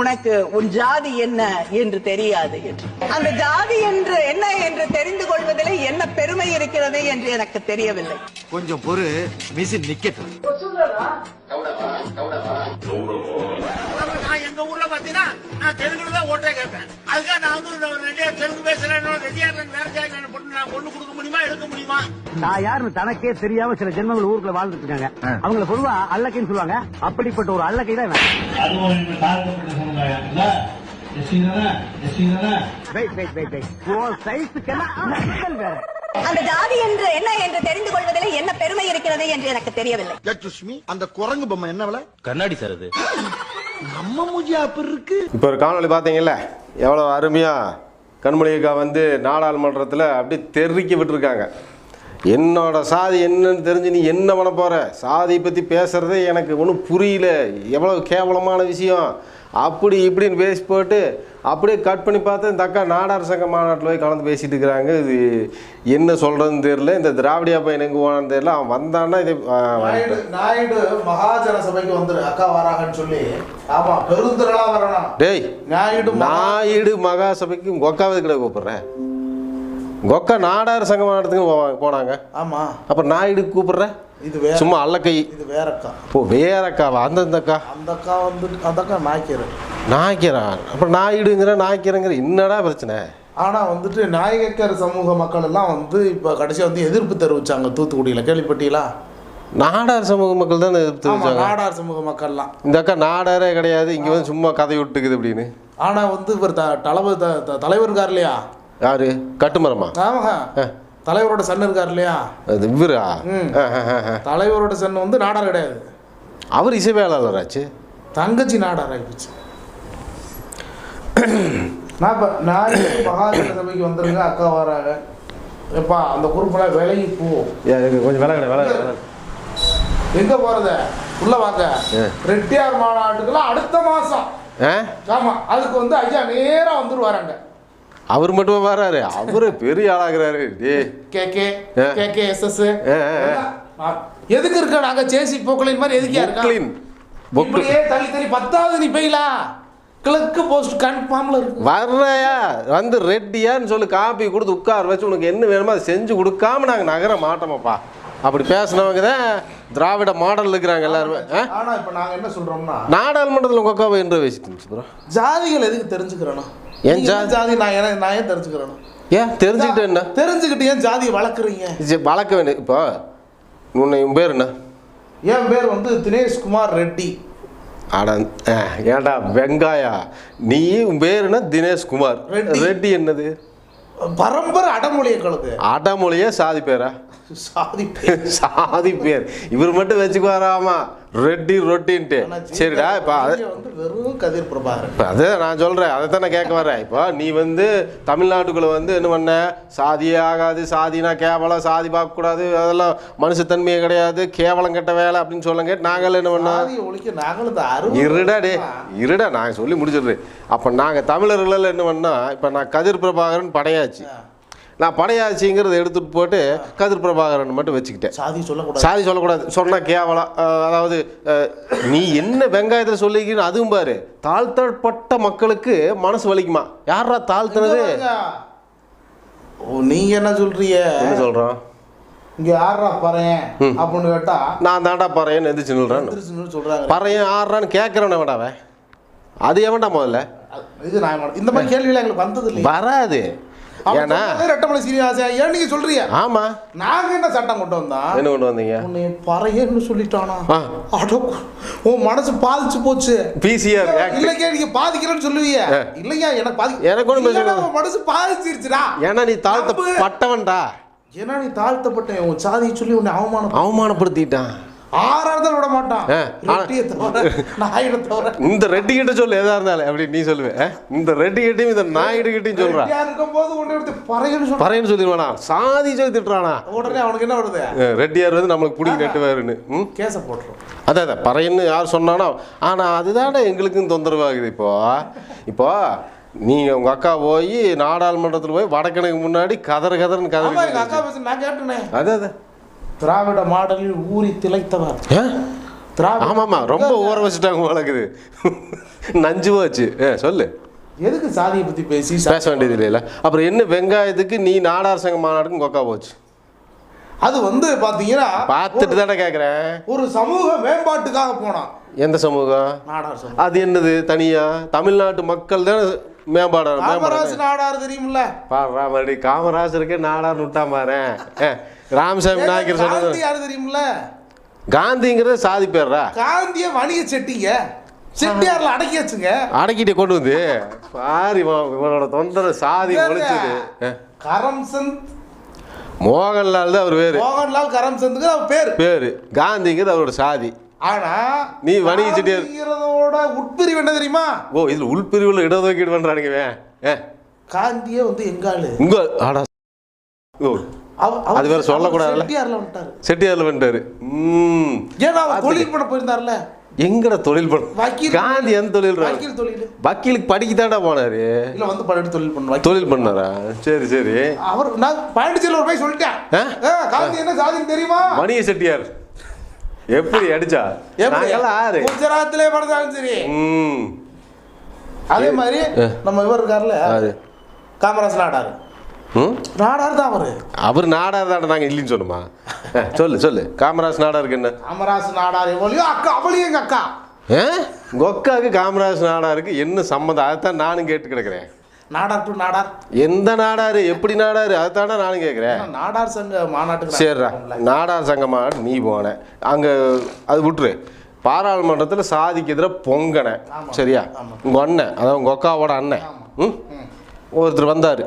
உனக்கு உன் ஜாதி என்ன என்று தெரியாது என்று. அந்த ஜாதி என்று என்ன என்று தெரிந்து கொள்வதிலே என்ன பெருமை இருக்கிறது என்று எனக்கு தெரியவில்லை. கொஞ்சம் பொறு மிஷின் நிக்கட்டும். எங்க ஊர்ல பாத்தீங்கன்னா நான் தெலுங்குல தான் ஓட்டே கேட்பேன். அதுக்காக நான் வந்து ரெடியா தெலுங்கு பேசுறேன் ரெடியா மேரேஜ் பொண்ணு நான் பொண்ணு கொடுக்க முடியுமா எடுக்க முடியுமா? நான் யாருன்னு தனக்கே தெரியாம சில ஜென்மங்கள் ஊருக்குள்ள வாழ்ந்துட்டு இருக்காங்க. அவங்கள பொதுவா அல்லக்கைன்னு சொல்லுவாங்க. அப்படிப்பட்ட ஒரு அல்லக்கை தான் அந்த ஜாதி என்று என்ன என்று தெரிந்து கொள்வதிலே என்ன பெருமை இருக்கிறது என்று எனக்கு தெரியவில்லை. அந்த குரங்கு பொம்மை என்ன விலை? கண்ணாடி சார் அது. நம்ம மூஞ்சி அப்படி இருக்கு. இப்போ ஒரு காணொளி பார்த்தீங்கல்ல? எவ்வளோ அருமையாக கண்மொழிக்கா வந்து நாடாளுமன்றத்தில் அப்படியே தெருக்கி விட்டுருக்காங்க. என்னோட சாதி என்னன்னு தெரிஞ்சு நீ என்ன பண்ண போகிற சாதியை பற்றி பேசுகிறதே எனக்கு ஒன்றும் புரியல. எவ்வளோ கேவலமான விஷயம். அப்படி இப்படின்னு பேசி போட்டு அப்படியே கட் பண்ணி பார்த்து இந்த அக்கா நாடார் சங்க மாநாட்டில் போய் கலந்து பேசிட்டு இருக்கிறாங்க. இது என்ன சொல்கிறதுன்னு தெரியல. இந்த திராவிடியா பையன் எங்கே போனான்னு தெரியல. அவன் வந்தான்னா இது நாயுடு மகாஜன சபைக்கு வந்துரு. அக்கா வராங்கன்னு சொல்லி. ஆமா பெருந்திரளா வரணும். டேய் நாயுடு நாயுடு மகாசபைக்கு அக்காவை கிடையாது கூப்பிடுறேன் உங்க அக்கா நாடார் சங்க மாநாட்டத்துக்கு போவாங்க போனாங்க. ஆமா. அப்புறம் நாயுடு கூப்பிடுற? இது வேற சும்மா அல்லக்கை. இது வேற அக்கா. ஓ வேற அக்காவா? அந்தந்த அக்கா. அந்த அக்கா வந்து அந்த அக்கா நாய்க்கரு. நாய்க்கிறான் அப்புறம் நாயுடுங்கிற நாய்க்கிறங்கிற என்னடா பிரச்சனை? ஆனா வந்துட்டு நாயகர் சமூக மக்கள் எல்லாம் வந்து இப்ப கடைசியா வந்து எதிர்ப்பு தெரிவிச்சாங்க தூத்துக்குடியில. கேள்விப்பட்டீங்களா? நாடார் சமூக மக்கள் தான் எதிர்ப்பு தெரிவிச்சாங்க. நாடார் சமூக மக்கள்லாம். இந்த அக்கா நாடாரே கிடையாது. இங்க வந்து சும்மா கதை விட்டுக்குது அப்படின்னு ஆனா வந்து இவர் த- தலைவர் தலைவர் இருக்கார் இல்லையா? யாரு? கட்டுமரமா? ஆமாங்க. தலைவரோட சன் இருக்கார் இல்லையா? அது இவரா. தலைவரோட சன் வந்து நாடார் கிடையாது. அவர் இசைவேளாளராச்சு தங்கச்சி நாடார் ஆயிடுச்சு நான் இப்போ நான் மகாஜன சபைக்கு வந்துருங்க அக்கா வராங்க. எப்பா அந்த குரூப்லாம் விலகி போ. கொஞ்சம் விலகட விலகட எங்க போறத? உள்ள வாங்க. ரெட்டியார் மாநாட்டுக்கெல்லாம் அடுத்த மாசம். ஆ? ஆமா அதுக்கு வந்து ஐயா நேரா வந்துருவாராங்க அவர் மட்டும் வராரு அவரு பெரிய ஆளாகிறாரு. டே K K. K K S S. எதுக்கு இருக்க? நாங்க சேசி போக்கலின் மாதிரி எதுக்கியா பொக்லின் இருக்கா? பொக்கு இப்படியே தள்ளி தள்ளி பத்தாவது நீ பெய்யலா கிழக்கு போஸ்ட் கன்ஃபார்ம்ல இருக்கு. வர்றையா? வந்து ரெட்டியான்னு சொல்லி காப்பி கொடுத்து உட்கார வச்சு உனக்கு என்ன வேணுமோ அதை செஞ்சு கொடுக்காம நாங்கள் நகர மாட்டோமப்பா. அப்படி பேசினவங்க தான் திராவிட மாடல் இருக்கிறாங்க எல்லாருமே. ஆ? ஆனா இப்ப நாங்க என்ன சொல்றோம்னா நாடாளுமன்றத்தில் உங்க அக்காவை என்று வச்சுட்டு ப்ரோ. ஜாதிகள் எதுக்கு தெரிஞ்சுக்கிறணும்? ஏன் ஜாதி? நான் ஏன் நான் ஏன் தெரிஞ்சுக்கிறணும் ஏன்? தெரிஞ்சுக்கிட்டு என்ன? தெரிஞ்சுக்கிட்டு ஏன் ஜாதியை வளர்க்குறீங்க? வளர்க்க வேண்டிய இப்போ உன்னை உன் பேர் என்ன? என் பேர் வந்து தினேஷ்குமார் ரெட்டி. அட ஆ, ஏன்டா வெங்காயா? நீ உன் பேர் என்ன? தினேஷ் குமார். ரெட்டி. என்னது? பரம்பரை அடமொழிகளுக்கு அடமொழியே சாதி பேரா? சாதி பேர். சாதி பேர். இவர் மட்டும் வச்சுக்குவாராமா? ரெட்டி ரொட்டின்ட்டு. சரிடா இப்போ வெறும் கதிர் பிரபாகரன். இப்போ அதே நான் சொல்கிறேன் அதை தான் நான் கேட்க வரேன் இப்போ நீ வந்து தமிழ்நாட்டுக்குள்ளே வந்து என்ன பண்ண? சாதியே ஆகாது சாதினா கேவலம் சாதி பார்க்கக்கூடாது அதெல்லாம் மனுஷத்தன்மையே கிடையாது கேவலம் கெட்ட வேலை அப்படின்னு சொல்ல கேட்டு நாங்கள் என்ன பண்ணோம்? ஒழிக்க நாங்களும் இருடா டே இருடா நான் சொல்லி முடிச்சிடுறேன். அப்போ நாங்கள் தமிழர்கள் என்ன பண்ணோம்? இப்போ நான் கதிர் பிரபாகரன் படையாச்சு. நான் படையாச்சிங்கிறத எடுத்துட்டு போட்டு கதிர் பிரபாகரன் மட்டும் வச்சுக்கிட்டேன். சாதி சொல்லக்கூடாது. சாதி சொல்லக்கூடாது. சொன்னா கேவலம். அதாவது நீ என்ன வெங்காயத்தில் சொல்லிக்கின்னு அதுவும் பாரு. தாழ்த்தப்பட்ட மக்களுக்கு மனசு வலிக்குமா? யாரா தாழ்த்தினது? நீங்க என்ன சொல்றீங்க? என்ன சொல்கிறோம் இங்க யாரா பறையன்? அப்படின்னு கேட்டா நான் தாண்டா பறையன் எந்திரிச்சு நில்றேன் சொல்றாங்க. பறையன் ஆடுறான்னு கேட்குறவன வேண்டாவே அது எவன்டா முதல்ல? இது நான் இந்த மாதிரி கேள்வியில எங்களுக்கு வந்தது வராது. ஏன்னா ரெட்டமலை சீனிவாசா ஏன் நீங்க சொல்றீங்க? ஆமா. நாங்க என்ன சட்டம் கொண்டு வந்தோம்? என்ன கொண்டு வந்தீங்க? உன்னை பறையன்னு சொல்லிட்டானா. அடோ உன் மனசு பாதிச்சு போச்சு. பிசிஆர் இல்லைங்க நீங்க பாதிக்கிறேன்னு சொல்லுவீங்க. இல்லையா எனக்கு பாதி எனக்கு மனசு பாதிச்சிருச்சுடா. ஏன்னா நீ நம்பு. தாழ்த்தப்பட்டவன்டா. ஏன்னா நீ தாழ்த்தப்பட்ட உன் சாதியை சொல்லி உன்னை அவமானம் அவமானப்படுத்திட்டான். ஆறா இருந்தாலும் விட மாட்டான். இந்த ரெட்டி கிட்ட சொல்லு எதா இருந்தாலும் அப்படி நீ சொல்லுவேன்? இந்த ரெட்டி கிட்டையும் இந்த நாயுடு கிட்டையும் சொல்றா. ரெட்டியா இருக்கும் போது கொண்டு எடுத்து பறையன்னு சொல்லிடுவானா? சாதி சொல்லி திட்டுறானா? உடனே அவனுக்கு என்ன வருது? ரெட்டியார் வந்து நம்மளுக்கு பிடிக்க நட்டுவாருன்னு. கேஸ போட்டுரும். அதான் அதான். பறையன்னு யார் சொன்னானோ ஆனால் அதுதானே எங்களுக்கும் தொந்தரவாகுது இப்போ. இப்போ நீங்கள் உங்கள் அக்கா போய் நாடாளுமன்றத்தில் போய் வடக்கனுக்கு முன்னாடி கதற கதறன்னு கதறி அதான் அதான். திராவிட மாடலில் ஊறி திளைத்தவர். ஆமாம்மா ரொம்ப ஊற வச்சுட்டாங்க வழக்குது நஞ்சு போச்சு. ஏ சொல்லு. எதுக்கு சாதியை பத்தி பேசி பேச வேண்டியது இல்லைல்ல அப்புறம் என்ன வெங்காயத்துக்கு நீ நாடார் சங்க மாநாடுக்கு கொக்கா போச்சு. அது வந்து பாத்தீங்கன்னா பார்த்துட்டு தானே கேட்குறேன் ஒரு சமூக மேம்பாட்டுக்காக போனான். எந்த சமூகம். அது என்னது தனியா? தமிழ்நாட்டு மக்கள் தானே மேம்பாடு காமராஜ் மேம்பாடு நாடார் தெரியுமில்ல? பாடுறா மறுபடி காமராஜருக்கே நாடார் விட்டா பாரு. ராமசாமி நாயக்கர் சொன்னது. யாரு தெரியுமில்ல? காந்திங்கிறது சாதி பேர்ரா? காந்திய வணிக செட்டிங்க. செட்டியார்ல அடக்கி வச்சுங்க அடக்கிட்டு கொண்டு வந்து பாரு இவன் இவனோட தொந்தர சாதி ஒழிச்சது. கரம்சந்த். மோகன்லால் தான் அவர் பேரு. மோகன்லால் கரம்சந்துக்கு அவர் பேர். பேரு. காந்திங்கிறது அவரோட சாதி. ஆனா நீ வணிக செட்டியார். காந்திங்கிறதோட உட்பிரிவு என்ன தெரியுமா? ஓ இதுல உள்பிரிவில் இடஒதுக்கீடு பண்றானுங்க காந்தியே வந்து எங்காளு உங்க ஆடா. ஓ. அது வேற சொல்லக்கூடாதுல்ல? செட்டியார்ல வந்துட்டாரு. செட்டியார்ல வந்துட்டாரு. ம். ஏன்னா அவர் தொழில் பண்ண போயிருந்தாருல எங்கட தொழில் பண்ண காந்தி எந்த தொழில் வக்கீல் தொழில். வக்கீலுக்கு படிக்கத்தாண்டா போனாரு? இல்ல வந்து பண்ணிட்டு தொழில் பண்ணுவாங்க தொழில் பண்ணாரா? சரி சரி. அவர் நான் பாண்டிச்சேரியில் ஒரு போய் சொல்லிட்டேன். காந்தி என்ன சாதின்னு தெரியுமா? மணிய செட்டியார். எப்படி அடிச்சா? எப்படி? குஜராத்திலே படுத்தாலும் சரி. ம். அதே மாதிரி நம்ம இவர் இருக்கார்ல காமராஜ் நாடார். ம்? நாடார் தான் அவரு. அவர் நாடார் தாண்டா நாங்கள் இல்லைன்னு சொல்லுமா? சொல்லு சொல்லு. காமராஜ் நாடாருக்கு என்ன? காமராஜ் நாடார் எவ்வளோ அக்கா அவளையும் எங்க அக்கா? ஆ கொக்காக்கு காமராஜ் நாடாருக்கு என்ன சம்மந்தம்? அதைத்தான் நானும் கேட்டு கிடக்குறேன். நாடார் டு நாடார். எந்த நாடாரு? எப்படி நாடாரு? அதைத்தாண்டா நானும் கேட்குறேன் நாடார் சங்க மாநாட்டுக்கு சரிடா. நாடார் சங்கமாக நீ போன. அங்கே அது விட்டுரு. பாராளுமன்றத்தில் சாதிக்கு எதிராக பொங்கன. சரியா? உங்கள் அண்ணன் அதாவது உங்கள் அக்காவோட அண்ணன். ம்? ஒருத்தர் வந்தார்.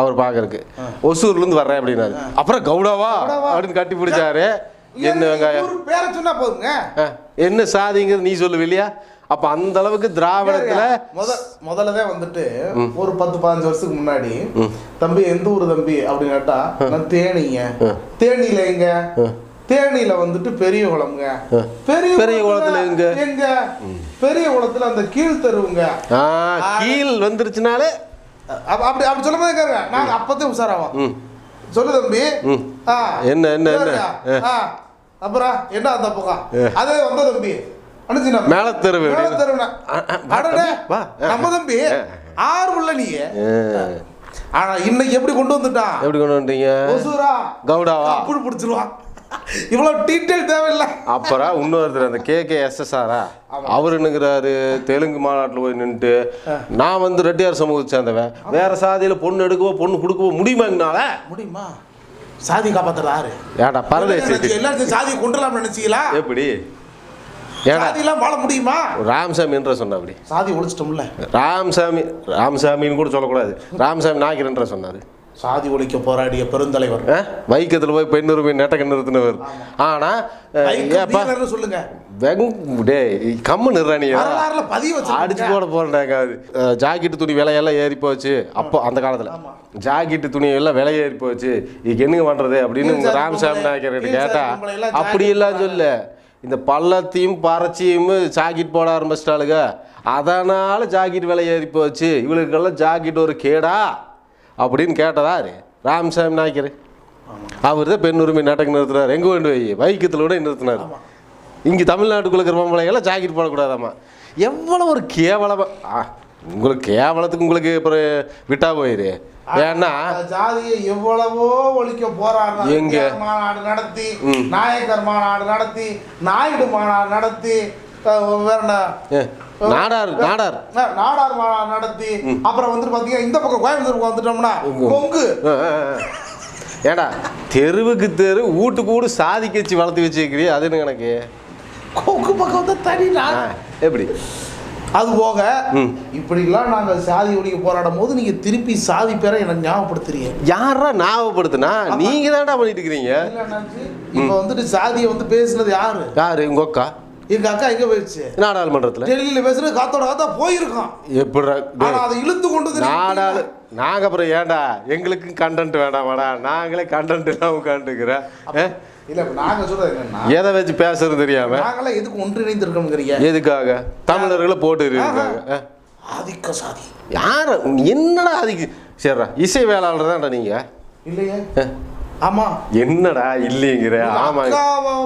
அவர் பார்க்கறதுக்கு ஒசூர்லேருந்து வர்றேன் அப்படின்னாரு. அப்புறம் கவுடாவா அப்படின்னு கட்டி பிடிச்சாரு. என்ன வெங்காயம்? என்ன சாதிங்கிறது நீ சொல்லுவ இல்லையா அப்போ அந்த அளவுக்கு திராவிடத்தில் முத முதல்லதான் வந்துட்டு ஒரு பத்து பதினஞ்சு வருஷத்துக்கு முன்னாடி தம்பி எந்த ஊர் தம்பி? அப்படின்னு கேட்டா நான் தேனிங்க. தேனியில எங்க? தேனியில வந்துட்டு பெரிய குளம்ங்க. பெரிய பெரிய குளத்துல எங்க? எங்க? பெரிய குளத்துல அந்த கீழ் தெருவுங்க. கீழ் வந்துருச்சுனாலே அப்ப- அப்படி அப்படி சொல்லும் போது கேருங்க நாங்க அப்பத்தே உஷாராவோம். சொல்லு தம்பி. என்ன, என்ன, என்ன? அப்புறம் என்ன அந்த பக்கம் அதே வந்த தம்பி. மேல ஆ, வா. நம்ம தம்பி ஆறு உள்ள நீ ஆனா இன்னைக்கு எப்படி கொண்டு வந்துட்டான்? எப்படி கொண்டு ஒசூரா. கவுடாவா? அப்படி பிடிச்சிருவான். இவ்வளவு டீட்டெயில் தேவையில்லை. அப்புறம் இன்னொருத்தர் அந்த கே. கே. எஸ்எஸ்ஆரா அவர் என்னங்கிறாரு தெலுங்கு மாநாட்டில் போய் நின்றுட்டு நான் வந்து ரெட்டியார் சமூகத்தை சேர்ந்தவன். வேற சாதியில பொண்ணு எடுக்கவோ பொண்ணு கொடுக்கவோ முடியுமாங்கனால முடியுமா? சாதி காப்பாத்துறது யாரு? ஏடா பரதேசி. எல்லாரும் சாதியை கொண்டுலாம் நினைச்சீங்களா? எப்படி? ஏடா சாதி எல்லாம் வாழ முடியுமா? ராமசாமி என்ற சொன்ன அப்படி. சாதி ஒழிச்சிட்டோம்ல. ராமசாமி ராமசாமின்னு கூட சொல்லக்கூடாது. ராமசாமி நாய்க்கர் என்ற சொன்னார். சாதி ஒழிக்க போராடிய பெருந்தலைவர். வைக்கத்தில் போய் பெண் உரிமை நெட்டக்க நிறுத்தினவர். ஆனா சொல்லுங்க. டேய் கம்மு நிறானியா அடிச்சு போட போறேன்டாங்க அது ஜாக்கெட்டு துணி விலையெல்லாம் ஏறி போச்சு. அப்போ அந்த காலத்துல. ஜாக்கெட்டு துணி எல்லாம் விலை ஏறி போச்சு. இதுக்கு என்னங்க பண்றது அப்படின்னு ராமசாமி நாயக்கர் கேட்டா அப்படி எல்லாம் சொல்ல இந்த பள்ளத்தையும் பறச்சியும் ஜாக்கெட் போட ஆரம்பிச்சிட்டாளுங்க அதனால ஜாக்கெட் விலை ஏறி போச்சு. இவளுக்கெல்லாம் ஜாக்கெட் ஒரு கேடா அப்படின்னு கேட்டதாரு ராமசாமி நாயக்கர். அவர் தான் பெண் உரிமை நாட்டகம் நிறுத்தினார் எங்கே கொண்டு போய்? வைக்கத்தில் கூட நிறுத்தினார். இங்கே தமிழ்நாட்டுக்குள்ள இருக்கிற பொம்பளைங்கெல்லாம் ஜாக்கெட் போடக்கூடாதாம்மா. எவ்வளோ ஒரு கேவலமா ஆ உங்களுக்கு கேவலத்துக்கு உங்களுக்கு அப்புறம் விட்டா போயிரு. ஏன்னா ஜாதியை எவ்வளவோ ஒழிக்க போராடுறாங்க எங்க? மாநாடு நடத்தி நாயக்கர் மாநாடு நடத்தி நாயுடு மாநாடு நடத்தி வேற நாடார் நாடார். நாடார் மாநாடு நடத்தி அப்புறம் வந்துட்டு பாத்தீங்கன்னா இந்த பக்கம் கோயம்புத்தூருக்கு வந்துட்டோம்னா கொங்கு. ஏடா தெருவுக்கு தெரு வீட்டுக்கு வீடு சாதி கட்சி வளர்த்து வச்சுக்கிறீ அது என்ன கணக்கு. கொங்கு பக்கம் வந்து தனி நாடு. எப்படி? அது போக. இப்படிலாம் நாங்க சாதி ஒழிக்க போராடும் போது நீங்க திருப்பி சாதி பேரை எனக்கு ஞாபகப்படுத்துறீங்க. யாரா ஞாபகப்படுத்துனா? நீங்க தான்டா பண்ணிட்டு இருக்கிறீங்க? இப்ப வந்துட்டு சாதியை வந்து பேசுனது யாரு? யாரு? உங்க அக்கா? எங்க அக்கா எங்க போயிடுச்சு? நாடாளுமன்றத்தில். டெல்லியில பேசுறது காத்தோட காத்தா போயிருக்கான். எப்படி ஆனா அதை இழுத்து கொண்டு நாடாளு நாங்கள் அப்புறம் ஏன்டா? எங்களுக்கும் கண்டென்ட் வேண்டாமாடா நாங்களே கண்டென்ட் எல்லாம் உட்காந்துக்கிறேன் இல்ல இப்ப நாங்க சொல்றது என்னன்னா எதை வச்சு பேசுறது தெரியாம? நாங்களாம் எதுக்கு ஒன்றிணைந்து இருக்கணுங்கிறீங்க எதுக்காக? தமிழர்களை போட்டு இருக்காங்க. ஆதிக்க சாதி. யார? என்னடா அதுக்கு சரிடா இசை வேளாளர் தான்டா நீங்க. இல்லையே. ஆமா. என்னடா இல்லைங்கிற? ஆமா.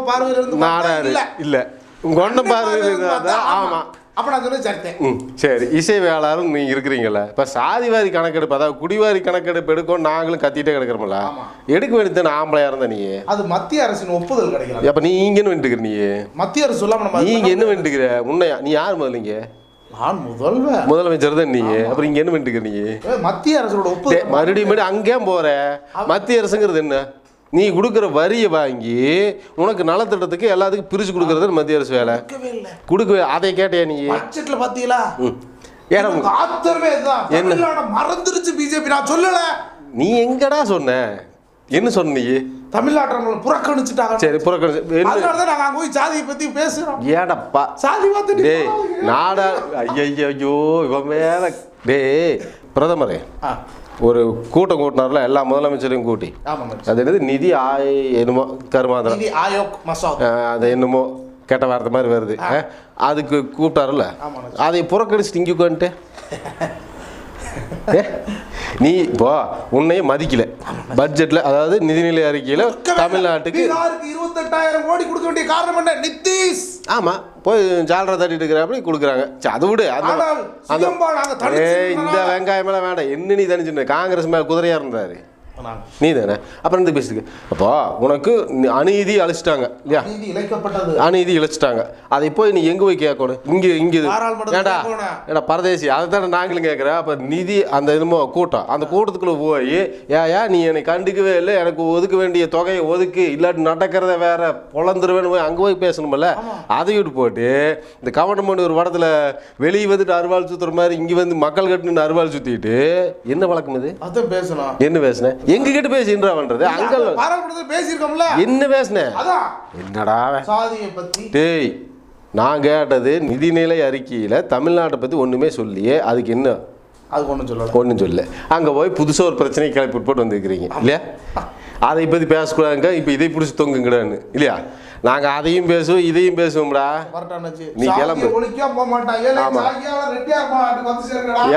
பார்வையில இருந்து நாடாரு இல்ல. உங்க ஒன்ன பார்வையில இருந்து ஆமா. அப்ப நான் சரித்தேன் ம் சரி. இசை வேளாளரும் நீங்க இருக்கிறீங்களா இப்ப சாதிவாரி கணக்கெடுப்பு அதாவது குடிவாரி கணக்கெடுப்பு எடுக்கும் நாங்களும் கத்திட்டே கிடக்கிறோம்ல. எடுக்க வேண்டியது ஆம்பளையா இருந்த நீ? அது மத்திய அரசின் ஒப்புதல் கிடைக்கல. அப்ப நீ இங்கன்னு வந்துட்டுக்கிற நீ? மத்திய அரசு சொல்லாம நம்ம நீ என்ன வந்துட்டுக்கிற உன்னையா நீ யார் முதல்ல இங்க? நான் முதல்வர். முதலமைச்சர் தான் நீ. அப்புறம் இங்க என்ன வந்துட்டுக்கிற நீ? மத்திய அரசோட ஒப்புதல் மறுபடியும் மறுபடியும் அங்கேயும் போற. மத்திய அரசுங்கிறது என்ன? நீ கொடுக்குற வரியை வாங்கி உனக்கு நலத்திட்டத்துக்கு எல்லாத்துக்கும் பிரிச்சு கொடுக்கறது மத்திய அரசு வேலை. கொடுக்கவே அதை கேட்டியா நீ. பட்ஜெட்ல பாத்தீங்களா? ம். ஏன்னா ஆத்திரமே இதுதான். என்ன? மறந்துருச்சு பிஜேபி. நான் சொல்லல. நீ எங்கடா சொன்ன? என்ன சொன்ன நீ? தமிழ்நாட்டை புறக்கணிச்சுட்டாங்க சரி புறக்கணிச்சு நாங்க அங்க போய் சாதியை பத்தி பேசுறோம். ஏடப்பா. சாதி பார்த்துட்டு டேய் நாடா ஐயோ இவன் மேல டேய் பிரதமரே. ஆ, ஒரு கூட்டம் கூட்டினார்ல எல்லா முதலமைச்சரையும் கூட்டி. அது என்னது? நிதி ஆய் என்னமோ கருமாந்திரம். அது என்னமோ கெட்ட வார்த்தை மாதிரி வருது. அதுக்கு கூப்பிட்டாருல்ல. அதை புறக்கணிச்சுட்டு இங்கே உட்காந்துட்டு நீ இப்போ உன்னையும் மதிக்கல. பட்ஜெட்ல அதாவது நிதிநிலை அறிக்கையில தமிழ்நாட்டுக்கு இருபத்தெட்டாயிரம் கோடி கொடுக்க வேண்டிய காரணம் என்ன? நிதிஷ் ஆமா போய் ஜாலரை தட்டிட்டு இருக்கிறாப்படி கொடுக்குறாங்க. சரி, அதை விடு அந்த இந்த வெங்காயம் எல்லாம் வேண்டாம். என்ன நீ தனிச்சு காங்கிரஸ் மேல குதிரையா இருந்தாரு. நீ தானே அப்புறம் இந்த பேசுக்கு அப்போ உனக்கு அநீதி அழிச்சிட்டாங்க இல்லையா? அநீதி இழைச்சிட்டாங்க. அதை போய் நீ எங்க போய் கேட்கணும்? இங்க இங்க ஏடா. ஏடா பரதேசி அதை தானே நாங்களும் கேட்குறேன் அப்போ நிதி அந்த இதுமோ கூட்டம். அந்த கூட்டத்துக்குள்ள போய் ஏயா நீ என்னை கண்டுக்கவே இல்லை. எனக்கு ஒதுக்க வேண்டிய தொகையை ஒதுக்கு. இல்லாட்டி நடக்கிறத வேற பொழந்துருவேன்னு போய் அங்கே போய் பேசணும்ல? அதை விட்டு போட்டு இந்த கவர்மெண்ட் ஒரு படத்தில் வெளியே வந்துட்டு அருவாள் சுத்துற மாதிரி இங்கே வந்து மக்கள் கட்டுன்னு அருவாள் சுத்திட்டு என்ன வழக்கம் இது? அதான் பேசணும். என்ன பேசுனேன் எங்க கிட்ட பேசின்றா பண்றது அங்க பாராளுமன்றத்தில் பேசியிருக்கோம்ல. என்ன பேசுனேன் அதான். என்னடா அவன்? சாதியை பத்தி. டேய் நான் கேட்டது நிதிநிலை அறிக்கையில் தமிழ்நாட்டை பற்றி ஒன்றுமே சொல்லியே அதுக்கு என்ன? அதுக்கு ஒண்ணும் சொல்லல. ஒன்றும் சொல்ல அங்கே போய் புதுசாக ஒரு பிரச்சனையை கிளப்பி போட்டு வந்திருக்கிறீங்க இல்லையா? அதை பற்றி பேசக்கூடாதுங்க இப்போ இதை பிடிச்சி தொங்குங்கடான்னு இல்லையா? நாங்கள் அதையும் பேசுவோம் இதையும் பேசுவோம்டா. நீ கிளம்பு.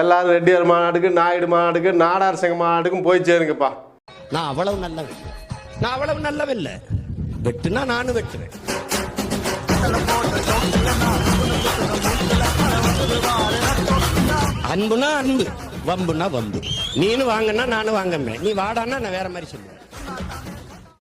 எல்லாரும் ரெட்டியார் மாநாட்டுக்கு நாயுடு மாநாட்டுக்கு நாடார் சங்க மாநாட்டுக்கும் போய் சேருங்கப்பா. நான் அவ்வளவு நல்லவன். நான் அவ்வளவு நல்லவன் இல்ல. வெட்டுனா நானும் வெட்டுவேன். அன்புனா அன்பு வம்புனா வம்பு. நீனு வாங்கன்னா நானும் வாங்கமே நீ வாடான்னா நான் வேற மாதிரி சொல்லுவேன்.